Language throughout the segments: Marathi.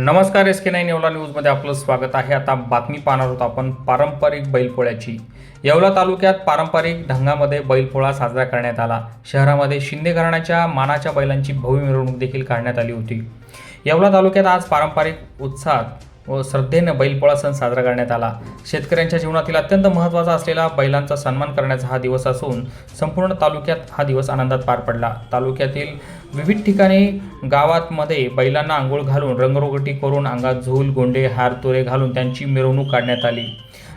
नमस्कार एस के नाईन येवला न्यूजमध्ये आपलं स्वागत आहे. आता बातमी पाहणार आहोत आपण पारंपरिक बैलपोळ्याची. येवला तालुक्यात पारंपरिक ढंगामध्ये बैलपोळा साजरा करण्यात आला. शहरामध्ये शिंदे घराण्याच्या मानाच्या बैलांची भव्य मिरवणूक देखील काढण्यात आली होती. येवला तालुक्यात आज पारंपरिक उत्साहात व श्रद्धेनं बैलपोळा सण साजरा करण्यात आला. शेतकऱ्यांच्या जीवनातील अत्यंत महत्त्वाचा असलेला बैलांचा सन्मान करण्याचा हा दिवस असून संपूर्ण तालुक्यात हा दिवस आनंदात पार पडला. तालुक्यातील विविध ठिकाणी गावातमध्ये बैलांना आंघोळ घालून रंगरोगटी करून अंगात झूल गोंडे हार तुरे घालून त्यांची मिरवणूक काढण्यात आली.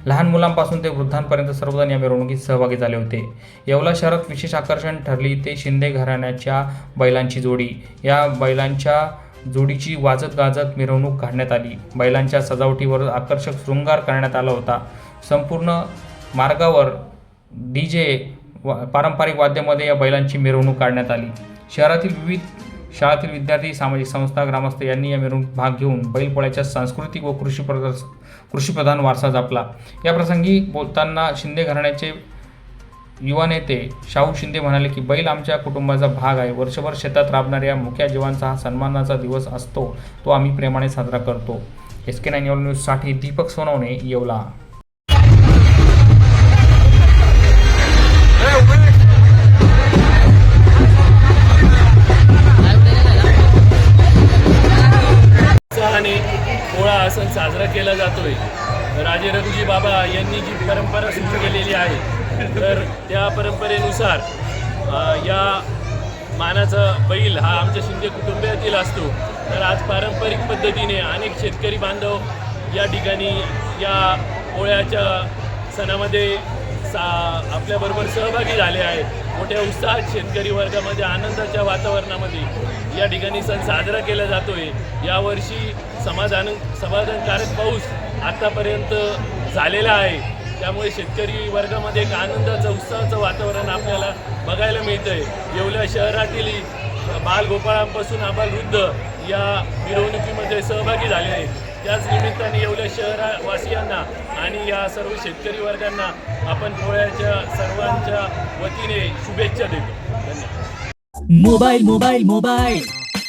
लहान मुलांपासून ते वृद्धांपर्यंत सर्वजण या मिरवणुकीत सहभागी झाले होते. येवला शहरात विशेष आकर्षण ठरली ते शिंदे घराण्याच्या बैलांची जोडी. या बैलांच्या जोडीची वाजत गाजत मिरवणूक काढण्यात आली. बैलांच्या सजावटीवर आकर्षक शृंगार करण्यात आला होता. संपूर्ण मार्गावर डी जे पारंपरिक वाद्यामध्ये या बैलांची मिरवणूक काढण्यात आली. शहरातील विविध शाळातील विद्यार्थी सामाजिक संस्था ग्रामस्थ यांनी या मिरवणूक भाग घेऊन बैलपोळ्याच्या सांस्कृतिक व कृषी प्रदर्श कृषीप्रधान वारसा जपला. या प्रसंगी बोलताना शिंदे घराण्याचे युवा नेते शाहू शिंदे म्हणाले की बैल आमच्या कुटुंबाचा भाग आहे. वर्षभर शेतात राबणाऱ्या मुख्या जीवांचा हा सन्मानाचा दिवस असतो. तो आम्ही प्रेमाने साजरा करतो. एस के नाईन येवला न्यूजसाठी दीपक सोनवणे येवला. पोळा सण साजरा केला जातोय. राजे रघुजी बाबा यांनी जी परंपरा सुरू केलेली आहे तर त्या परंपरेनुसार या मानाचा बैल हा आमच्या शिंदे कुटुंबातील असतो. तर आज पारंपरिक पद्धतीने अनेक शेतकरी बांधव या ठिकाणी या पोळ्याच्या सणामध्ये सा आपल्याबरोबर सहभागी झाले आहेत. मोठ्या उत्साहात शेतकरी वर्गामध्ये आनंदाच्या वातावरणामध्ये या ठिकाणी सण साजरा केला जातोय. यावर्षी समाधान समाधानकारक पाऊस आत्तापर्यंत झालेला आहे. त्यामुळे शेतकरी वर्गामध्ये एक आनंदाचं उत्साहाचं वातावरण आपल्याला बघायला मिळतंय. येवल्या शहरातील बालगोपाळांपासून आबालवृद्ध या मिरवणुकीमध्ये सहभागी झाले आहेत. त्याच निमित्ताने येवल्या शहरवासियांना आणि या सर्व शेतकरी वर्गांना आपण पोळ्याच्या सर्वांच्या वतीने शुभेच्छा देतो. धन्यवाद. Mobile mobile mobile.